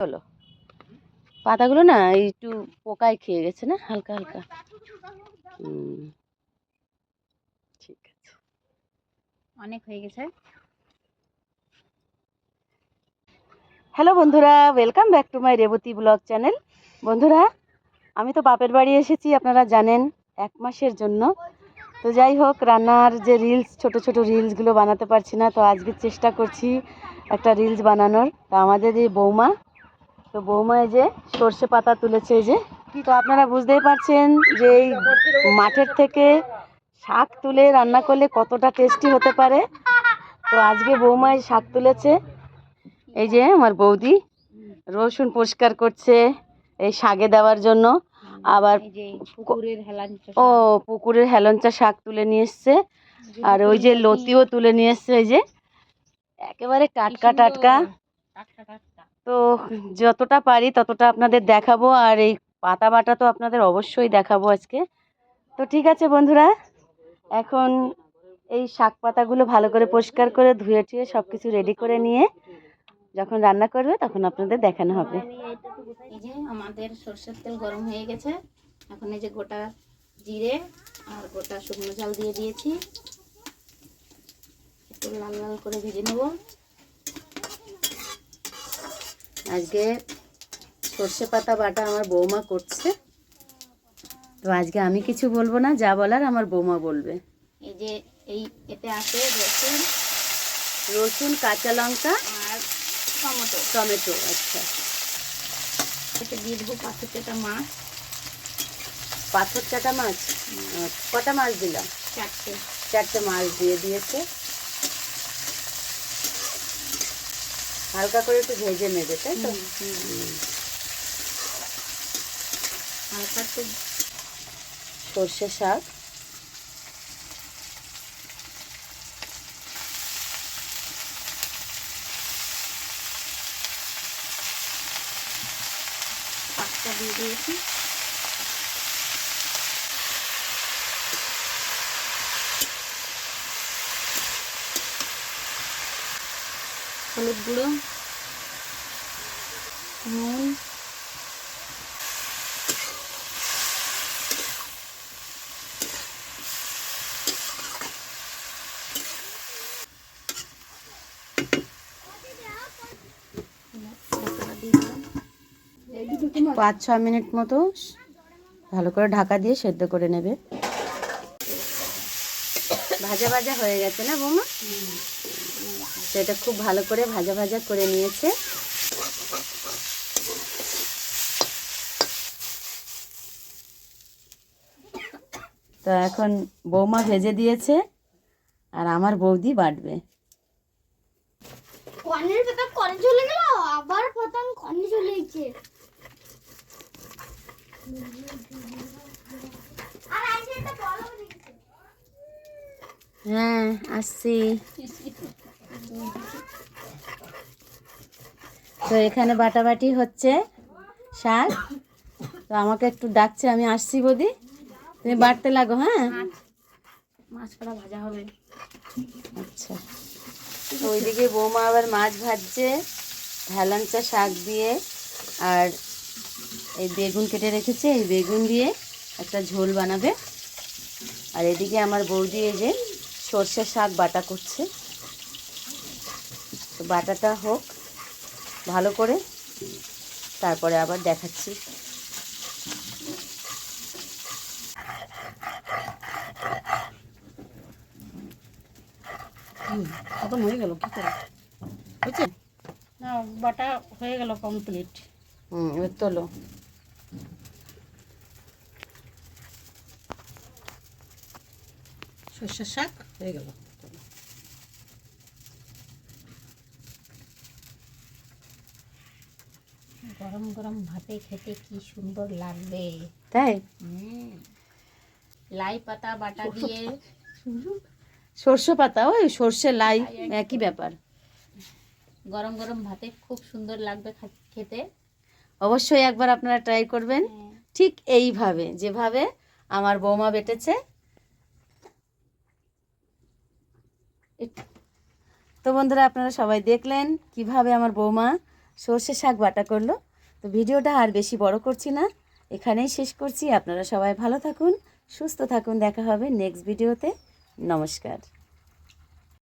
হলো পাতাগুলো না একটু পোকায় খেয়ে গেছে না হালকা হালকা। ঠিক আছে। অনেক হয়ে গেছে। হ্যালো বন্ধুরা welcome back to my Revathi blog channel. বন্ধুরা আমি তো বাপের বাড়ি এসেছি আপনারা জানেন এক মাসের জন্য। তো যাই হোক রান্নার যে রিলস ছোট ছোট রিলসগুলো বানাতে পারছি না তো আজকে চেষ্টা করছি একটা রিলস বানানোর। তো আমাদের এই বৌমা তো বৌমা এই যে সর্ষে পাতা তুলেছে এই যে। তো আপনারা বুঝতেই পারছেন যে এই মাঠের থেকে শাক তুলে রান্না করলে কতটা টেস্টি হতে পারে। তো আজকে বৌমা এই শাক তুলেছে। এই যে আমার বৌদি রসুন পরিষ্কার করছে এই শাকে দেওয়ার জন্য। আবার ও পুকুরের হেলঞ্চা শাক তুলে নিয়ে এসছে। আর ওই যে লতিও তুলে নিয়ে এসছে এই যে। একেবারে টাটকা টাটকা। তো যতটা পারি ততটা আপনাদের দেখাবো আর এই পাতা বাটা তো আপনাদের অবশ্যই দেখাবো আজকে। তো ঠিক আছে বন্ধুরা, এখন এই শাক পাতাগুলো ভালো করে পরিষ্কার করে ধুয়ে টুয়ে সব কিছু রেডি করে নিয়ে যখন রান্না করবে তখন আপনাদের দেখানো হবে। এই যে আমাদের সর্ষের তেল গরম হয়ে গেছে। এখন এই যে গোটা জিরে আর গোটা শুকনো চাল দিয়ে দিয়েছি। একটু লাল লাল করে ভেজে নেব। আজকে সর্ষে পাতা বাটা আমার বৌমা করছে। তো আজকে আমি কিছু বলব না যা বলার আমার বৌমা বলবে। এই যে এই এতে আছে রসুন রসুন কাঁচা লঙ্কা আর টমেটো। টমেটো আচ্ছা। এতে দিয়ে দেবো পাঁচ চেটা মাছ। পাথর চাটা মাছ? কটা মাছ দিলাম? চারটে। চারটে মাছ দিয়ে দিয়েছে। হালকা করে একটু ভেজে নেবে তাই তো? হালকা একটু সর্ষে শাক। পাঁচটা দিয়ে দিয়েছি। হলুদ গুঁড়ো, নুন পাঁচ ছ মিনিট মতো ভালো করে ঢাকা দিয়ে সেদ্ধ করে নেবে। ভাজা ভাজা হয়ে গেছে না বৌমা? তো এটা খুব ভালো করে ভাজা ভাজা করে নিয়েছে। তো এখন বৌমা ভেজে দিয়েছে আর আমার বৌদি বাটবে। পাতা চলে গেল আবার চলে গেছে হ্যাঁ আসছি। তো এখানে বাটাবাটি হচ্ছে শাক। তো আমাকে একটু ডাকছে আমি আসছি বদি। তুমি বাটতে লাগো হ্যাঁ? মাছ কড়া ভাজা হবে। আচ্ছা। তো ওইদিকে বৌমা আবার মাছ ভাজছে হেলাঞ্চা শাক দিয়ে। আর এই বেগুন কেটে রেখেছে এই বেগুন দিয়ে একটা ঝোল বানাবে। আর এদিকে আমার বৌদি এই যে সর্ষের শাক বাটা করছে। বাটাটা হোক ভালো করে। তারপরে আবার দেখাচ্ছি। খতম হয়ে গেল কি করে? বুঝছে না বাটা হয়ে গেল কমপ্লিট হুম এবার তোলো। সর্ষের শাক হয়ে গেল। গরম গরম ভাতে খেতে কি সুন্দর লাগবে। তাই? লাই পাতা বাটা দিয়ে। সর্ষে পাতা ওই সর্ষে লাই একই ব্যাপার। গরম গরম ভাতে খুব সুন্দর লাগবে খেতে। অবশ্যই একবার আপনারা ট্রাই করবেন। ঠিক এইভাবে যেভাবে আমার বৌমা বেটেছে। তো বন্ধুরা আপনারা সবাই দেখলেন কীভাবে আমার বৌমা সর্ষে শাক বাটা করল। তো ভিডিওটা আর বেশি বড় করছি না। এখানেই শেষ করছি। আপনারা সবাই ভালো থাকুন, সুস্থ থাকুন। দেখা হবে নেক্সট ভিডিওতে নমস্কার।